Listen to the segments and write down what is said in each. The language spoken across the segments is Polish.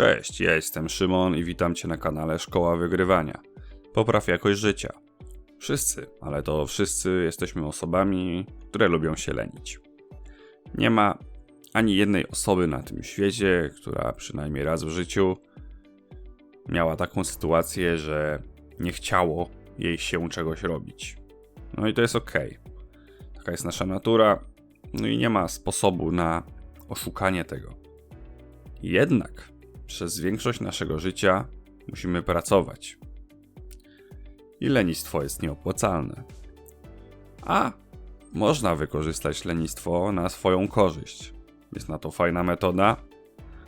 Cześć, ja jestem Szymon i witam Cię na kanale Szkoła Wygrywania. Popraw jakość życia. Wszyscy, ale to wszyscy jesteśmy osobami, które lubią się lenić. Nie ma ani jednej osoby na tym świecie, która przynajmniej raz w życiu miała taką sytuację, że nie chciało jej się czegoś robić. No i to jest ok. Taka jest nasza natura, no i nie ma sposobu na oszukanie tego. Jednak przez większość naszego życia musimy pracować. I lenistwo jest nieopłacalne. A można wykorzystać lenistwo na swoją korzyść. Jest na to fajna metoda,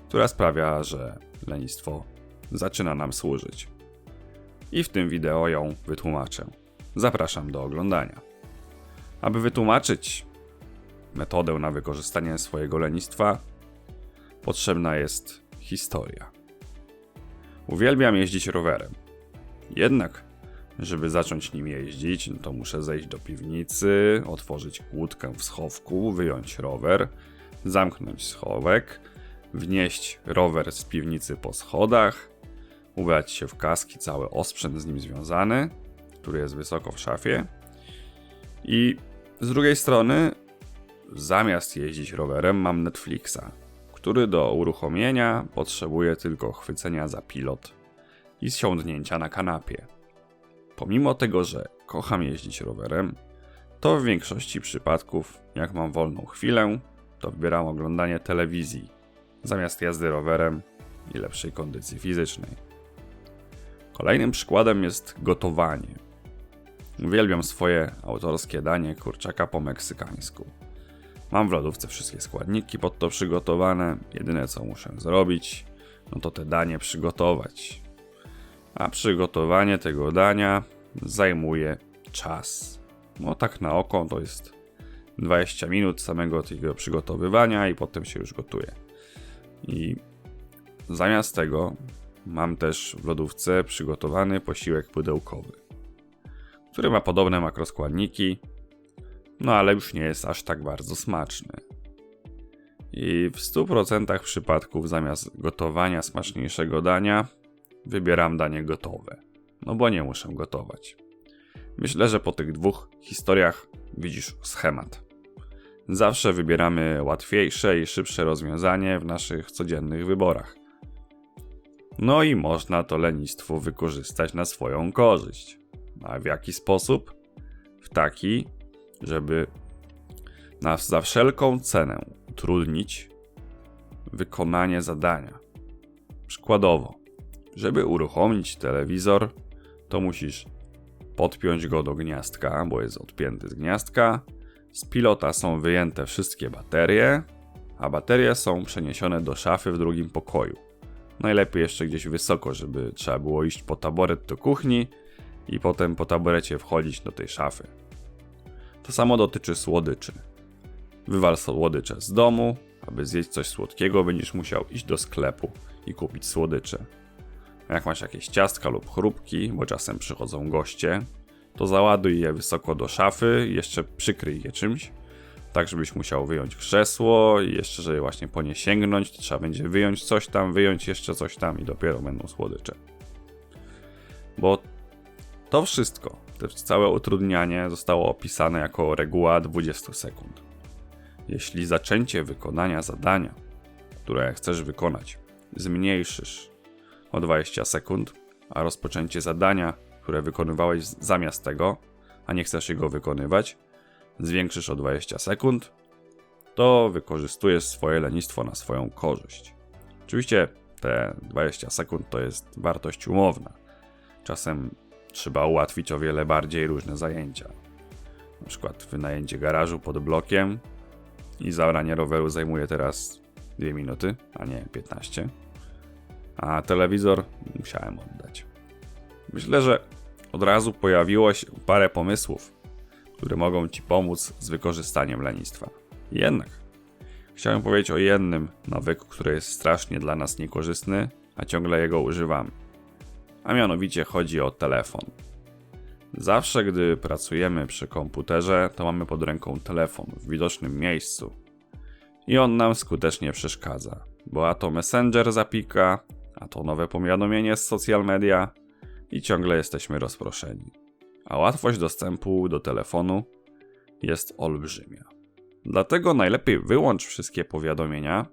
która sprawia, że lenistwo zaczyna nam służyć. I w tym wideo ją wytłumaczę. Zapraszam do oglądania. Aby wytłumaczyć metodę na wykorzystanie swojego lenistwa, potrzebna jest historia. Uwielbiam jeździć rowerem. Jednak, żeby zacząć nim jeździć, no to muszę zejść do piwnicy, otworzyć kłódkę w schowku, wyjąć rower, zamknąć schowek, wnieść rower z piwnicy po schodach, ubrać się w kaski, cały osprzęt z nim związany, który jest wysoko w szafie. I z drugiej strony, zamiast jeździć rowerem, mam Netflixa, który do uruchomienia potrzebuje tylko chwycenia za pilot i zsiądnięcia na kanapie. Pomimo tego, że kocham jeździć rowerem, to w większości przypadków, jak mam wolną chwilę, to wybieram oglądanie telewizji zamiast jazdy rowerem i lepszej kondycji fizycznej. Kolejnym przykładem jest gotowanie. Uwielbiam swoje autorskie danie kurczaka po meksykańsku. Mam w lodówce wszystkie składniki pod to przygotowane. Jedyne co muszę zrobić, no to te danie przygotować. A przygotowanie tego dania zajmuje czas. No tak na oko to jest 20 minut samego tego przygotowywania i potem się już gotuje. I zamiast tego mam też w lodówce przygotowany posiłek pudełkowy, który ma podobne makroskładniki, no ale już nie jest aż tak bardzo smaczny. I w 100% przypadków zamiast gotowania smaczniejszego dania wybieram danie gotowe, no bo nie muszę gotować. Myślę, że po tych dwóch historiach widzisz schemat. Zawsze wybieramy łatwiejsze i szybsze rozwiązanie w naszych codziennych wyborach. No i można to lenistwo wykorzystać na swoją korzyść. A w jaki sposób? W taki, żeby nas za wszelką cenę utrudnić wykonanie zadania. Przykładowo, żeby uruchomić telewizor, to musisz podpiąć go do gniazdka, bo jest odpięty z gniazdka. Z pilota są wyjęte wszystkie baterie, a baterie są przeniesione do szafy w drugim pokoju. Najlepiej jeszcze gdzieś wysoko, żeby trzeba było iść po taboret do kuchni i potem po taborecie wchodzić do tej szafy. To samo dotyczy słodyczy. Wywal słodycze z domu, aby zjeść coś słodkiego, będziesz musiał iść do sklepu i kupić słodycze. Jak masz jakieś ciastka lub chrupki, bo czasem przychodzą goście, to załaduj je wysoko do szafy jeszcze przykryj je czymś, tak żebyś musiał wyjąć krzesło i jeszcze, żeby właśnie po nie sięgnąć, to trzeba będzie wyjąć coś tam, wyjąć jeszcze coś tam i dopiero będą słodycze. Bo to wszystko, to całe utrudnianie zostało opisane jako reguła 20 sekund. Jeśli zaczęcie wykonania zadania, które chcesz wykonać, zmniejszysz o 20 sekund, a rozpoczęcie zadania, które wykonywałeś zamiast tego, a nie chcesz jego wykonywać, zwiększysz o 20 sekund, to wykorzystujesz swoje lenistwo na swoją korzyść. Oczywiście te 20 sekund to jest wartość umowna. Czasem trzeba ułatwić o wiele bardziej różne zajęcia. Na przykład wynajęcie garażu pod blokiem i zabranie roweru zajmuje teraz 2 minuty, a nie 15. A telewizor musiałem oddać. Myślę, że od razu pojawiło się parę pomysłów, które mogą Ci pomóc z wykorzystaniem lenistwa. Jednak chciałem powiedzieć o jednym nawyku, który jest strasznie dla nas niekorzystny, a ciągle jego używamy. A mianowicie chodzi o telefon. Zawsze, gdy pracujemy przy komputerze, to mamy pod ręką telefon w widocznym miejscu. I on nam skutecznie przeszkadza, bo a to Messenger zapika, a to nowe powiadomienie z social media i ciągle jesteśmy rozproszeni. A łatwość dostępu do telefonu jest olbrzymia. Dlatego najlepiej wyłącz wszystkie powiadomienia,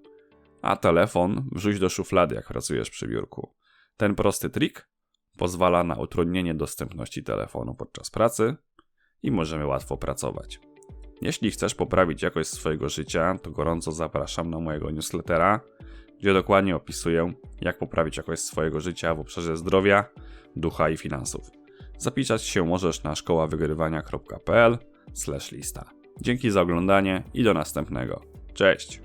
a telefon wrzuć do szuflady, jak pracujesz przy biurku. Ten prosty trik pozwala na utrudnienie dostępności telefonu podczas pracy i możemy łatwo pracować. Jeśli chcesz poprawić jakość swojego życia, to gorąco zapraszam na mojego newslettera, gdzie dokładnie opisuję, jak poprawić jakość swojego życia w obszarze zdrowia, ducha i finansów. Zapisać się możesz na szkoławygrywania.pl lista. Dzięki za oglądanie i do następnego. Cześć!